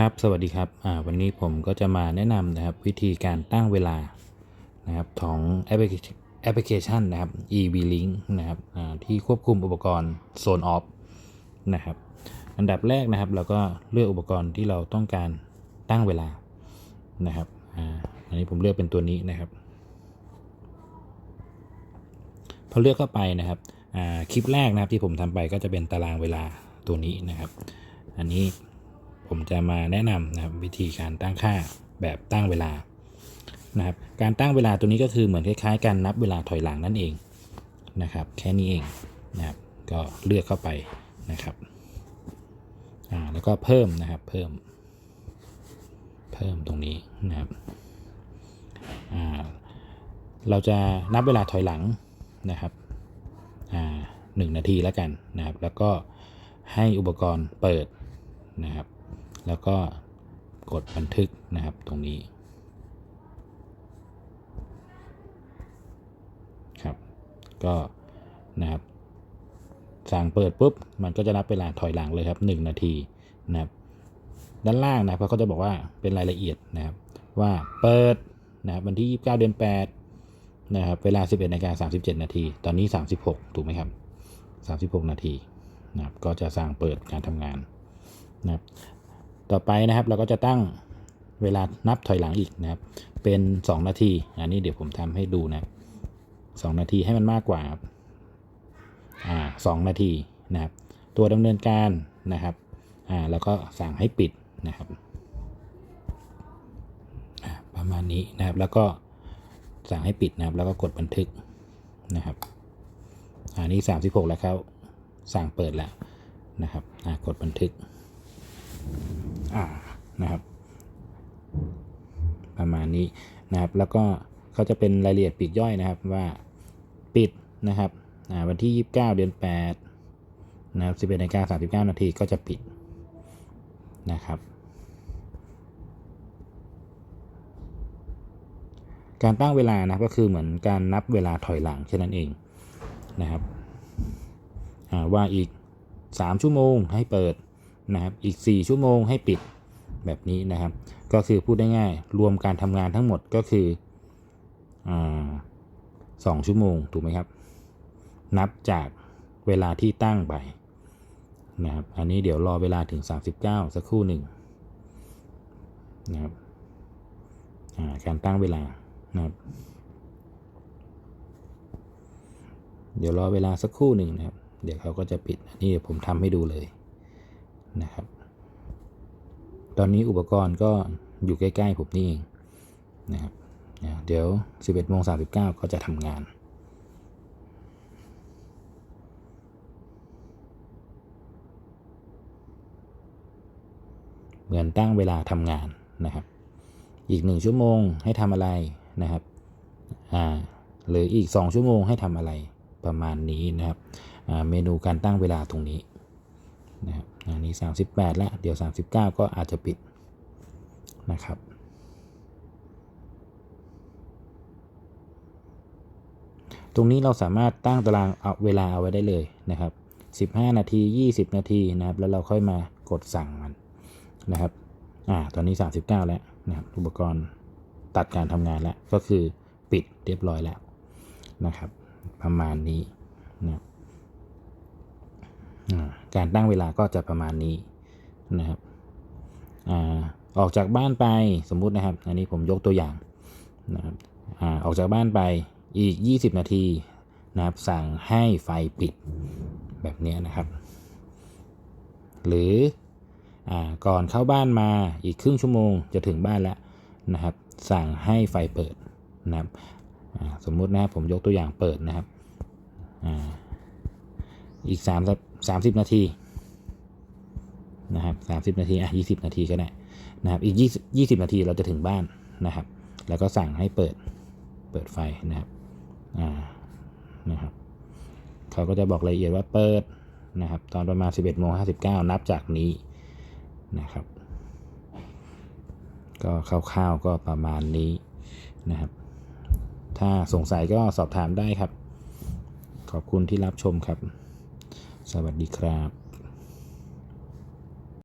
ครับ สวัสดีครับอ่าวันนี้ผมก็จะมาแนะนำนะครับวิธีการตั้งเวลานะครับของแอปพลิเคชันนะครับ EV Link นะครับอ่าที่ควบคุมอุปกรณ์ Zone Off นะครับอันดับแรกนะครับเราก็เลือกอุปกรณ์ที่เราต้องการตั้งเวลานะครับอ่าอันนี้ผมเลือกเป็นตัวนี้นะครับ พอเลือกเข้าไปนะครับอ่าคลิปแรกนะครับที่ผมทำไปก็จะเป็นตารางเวลาตัวนี้นะครับ อันนี้ ผมจะมาแนะนำนะครับวิธีการตั้งค่าแบบตั้งเวลานะครับการตั้งเวลาตัวนี้ก็คือเหมือนคล้ายๆการนับเวลาถอยหลังนั่นเองนะครับแค่นี้เองนะครับก็เลือกเข้าไปนะครับอ่าแล้วก็เพิ่มนะครับเพิ่ม เพิ่มตรงนี้นะครับอ่าเราจะนับเวลาถอยหลังนะครับอ่าหนึ่งนาทีแล้วกันนะครับแล้วก็ให้อุปกรณ์เปิดนะครับ แล้วก็กดบันทึกนะครับตรงนี้ครับก็นะครับสั่งเปิดปุ๊บมันก็จะนับเวลาถอยหลังเลยครับ 1 นาทีนะครับด้านล่างนะเขาก็จะบอกว่าเป็นรายละเอียดนะครับว่าเปิดนะครับวันที่ 29 เดือน 8 นะครับ เวลา 11นาฬิกา37 นาที ตอนนี้ 36 ถูกไหมครับ 36 นาทีนะครับก็จะสั่งเปิดการทำงานนะครับ ต่อไปนะครับเราก็จะตั้งเวลานับถอยหลังอีกนะครับ เป็น 2 นาที อันนี้เดี๋ยวผมทำให้ดูนะครับสนาทีให้มันมากกว่าครับอ่าสนาทีนะครับ ตัวดำเนินการนะครับอ่าแล้วก็สั่งให้ปิดนะครับประมาณนี้นะครับแล้วก็สั่งให้ปิดนะครับ แล้วก็กดบันทึกนะครับอันนี้ 36 แล้วครับสั่งเปิดแล้วนะครับกดบันทึก อ่านะครับ ประมาณนี้นะครับ แล้วก็เขาจะเป็นรายละเอียดปลีกย่อยนะครับว่าปิดนะครับวันที่ 29 เดือน 8 นะครับ 11นาฬิกา39 นาทีก็จะปิดนะครับ การตั้งเวลานะก็คือเหมือนการนับเวลาถอยหลังแค่นั้นเองนะครับว่าอีก 3 ชั่วโมงให้เปิด นะครับอีก 4 ชั่วโมงให้ปิดแบบนี้นะครับ ก็คือพูดได้ง่ายรวมการทำงานทั้งหมดก็คือสองชั่วโมงถูกไหมครับ นับจากเวลาที่ตั้งไปนะครับอันนี้เดี๋ยวรอเวลาถึง 39 สักครู่หนึ่งนะครับการตั้งเวลานะครับเดี๋ยวรอเวลาสักครู่หนึ่งนะครับ เดี๋ยวเขาก็จะปิด อันนี้เดี๋ยวผมทำให้ดูเลย นะครับ ตอนนี้อุปกรณ์ก็อยู่ใกล้ๆผมนี่เองนะครับเดี๋ยว 11โมง39 ก็จะทำงาน เหมือนตั้งเวลาทำงานนะครับ อีกหนึ่งชั่วโมงให้ทำอะไรนะครับอ่าหรืออีก 2 ชั่วโมงให้ทำอะไรประมาณนี้นะครับเมนูการตั้งเวลาตรงนี้ นะครับอันนี้ 38 แล้ว เดี๋ยว 39 ก็อาจจะปิดนะครับตรงนี้เราสามารถตั้งตารางเอาเวลาเอาไว้ได้เลยนะครับ 15 นาที 20 นาทีนะครับ แล้วเราค่อยมากดสั่งมันนะครับ อ่า ตอนนี้ 39 แล้วนะครับ อุปกรณ์ตัดการทำงานแล้ว ก็คือปิดเรียบร้อยแล้วนะครับ ประมาณนี้นะ การตั้งเวลาก็จะประมาณนี้นะครับออกจากบ้านไปสมมุตินะครับ อันนี้ผมยกตัวอย่างนะครับออกจากบ้านไปอีก 20 นาทีนะครับสั่งให้ไฟปิดแบบนี้นะครับ หรืออก่อนเข้าบ้านมาอีกครึ่งชั่วโมงจะถึงบ้านแล้วนะครับ สั่งให้ไฟเปิดนะครับสมมุตินะครับผมยกตัวอย่างเปิดนะครับอี อีก3 30นาทีนะครับ30นาทีอะ20นาทีก็ได้นะครับอีก20 20นาทีเราจะถึงบ้านนะครับ แล้วก็สั่งให้เปิดเปิดไฟนะครับอ่านะครับเขาก็จะบอกรายละเอียดว่าเปิดนะครับ ตอนประมาณ 11โมง59 นับจากนี้นะครับ ก็คร่าวๆก็ประมาณนี้นะครับ ถ้าสงสัยก็สอบถามได้ครับ ขอบคุณที่รับชมครับ สวัสดีครับ